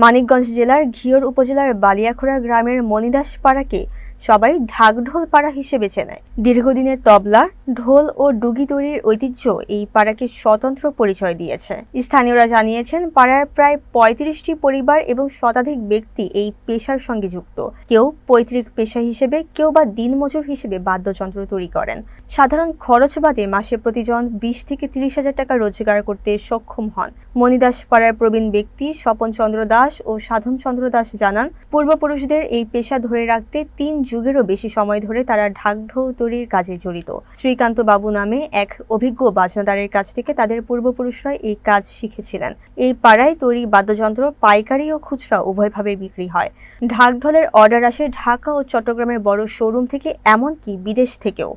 মানিকগঞ্জ জেলার ঘিওর উপজেলার বালিয়াখোড়া গ্রামের মনিদাস পাড়াকে সবাই ঢাকঢোল পাড়া হিসেবে চেনে। দীর্ঘদিনের তবলা, ঢোল ও ডুগি তৈরির ঐতিহ্য এই পাড়াকে স্বতন্ত্র পরিচয় দিয়েছে। স্থানীয়রা জানিয়েছেন, পাড়ার প্রায় পঁয়ত্রিশটি পরিবার এবং শতাধিক ব্যক্তি এই পেশার সঙ্গে যুক্ত। কেউ পৈতৃক পেশা হিসেবে, কেউ বা দিনমজুর হিসেবে বাদ্যযন্ত্র তৈরি করেন। সাধারণ খরচ বাদে মাসে প্রতিজন বিশ থেকে তিরিশ হাজার টাকা রোজগার করতে সক্ষম হন। মণিদাস পাড়ার প্রবীণ ব্যক্তি স্বপন চন্দ্র দাস ও সাধন চন্দ্র দাস জানান, পূর্বপুরুষদের এই পেশা ধরে রাখতে তিন যুগেরও বেশি সময় ধরে তারা ঢাকঢোল তৈরির কাজে জড়িত। শ্রীকান্ত বাবু নামে এক অভিজ্ঞ বাজনাদারের কাছ থেকে তাদের পূর্বপুরুষরা এই কাজ শিখেছিলেন। এই পাড়ায় তৈরি, বাদ্যযন্ত্র, পাইকারি ও খুচরা উভয়ভাবে বিক্রি হয়। ঢাকঢোলের অর্ডার আসে ঢাকা ও চট্টগ্রামের বড় শোরুম থেকে, এমনকি বিদেশ থেকেও।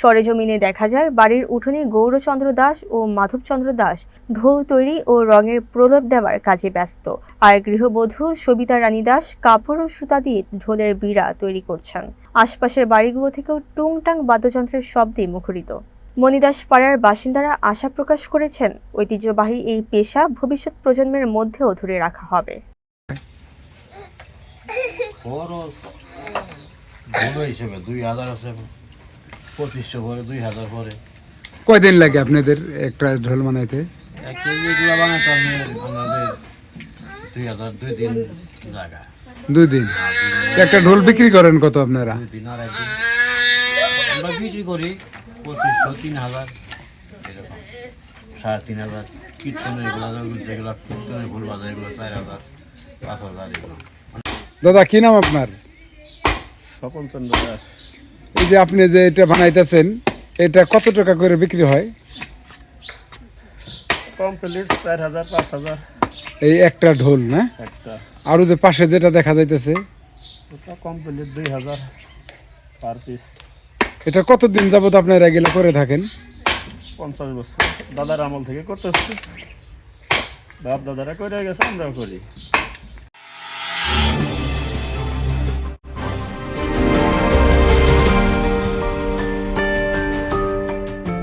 সরেজমিনে দেখা যায়, বাড়ির উঠোনে গৌরচন্দ্র দাস ও মাধবচন্দ্র দাস ঢোল তৈরি ও রঙের প্রলেপ দেওয়ার কাজে ব্যস্ত। আর গৃহবধূ সবিতা রানী দাস কাপড় ও সুতা দিয়ে ঢোলের বিড়া তৈরি করছেন। আশপাশের বাড়িগুলো থেকেও টুংটাং বাদ্যযন্ত্রের শব্দে মুখরিত। মণিদাস পাড়ার বাসিন্দারা আশা প্রকাশ করেছেন, ঐতিহ্যবাহী এই পেশা ভবিষ্যৎ প্রজন্মের মধ্যেও ধরে রাখা হবে। হিসেবে, দুই হাজার আছে পঁচিশশো পরে দুই হাজার পরে কয়দিন লাগে আপনাদের একটা ঢোল বানাইতে? এক কেজি এগুলো বানাতে আমাদের দুই হাজার দুই দিন জায়গা। দুই দিন? একটা ঢোল বিক্রি করেন কত আপনারা? দুই দিন আর একদিন। আমরা বিক্রি করি পঁচিশশো তিন হাজার এরকম। সাড়ে তিন হাজার কীর্তনের এগুলো যেগুলো কীর্তনের বাজার এগুলো চার হাজার পাঁচ হাজার এগুলো দাদা কি নাম আপনার? স্বপন চন্দ্র দাস। এই যে আপনি যে এটা বানাইতেছেন এটা কত টাকা করে বিক্রি হয়? কমপ্লিট চার হাজার পাঁচ হাজার। এই একটা ঢোল না? একটা। আরও যে পাশে যেটা দেখা যাইতেছে। কমপ্লিট দুই হাজার পার পিস এটা কতদিন যাবত আপনারা এগুলো করে থাকেন? পঞ্চাশ বছর। দাদার আমল থেকে করতেছি। বাপ দাদারা করে গেছে আমরাও করি।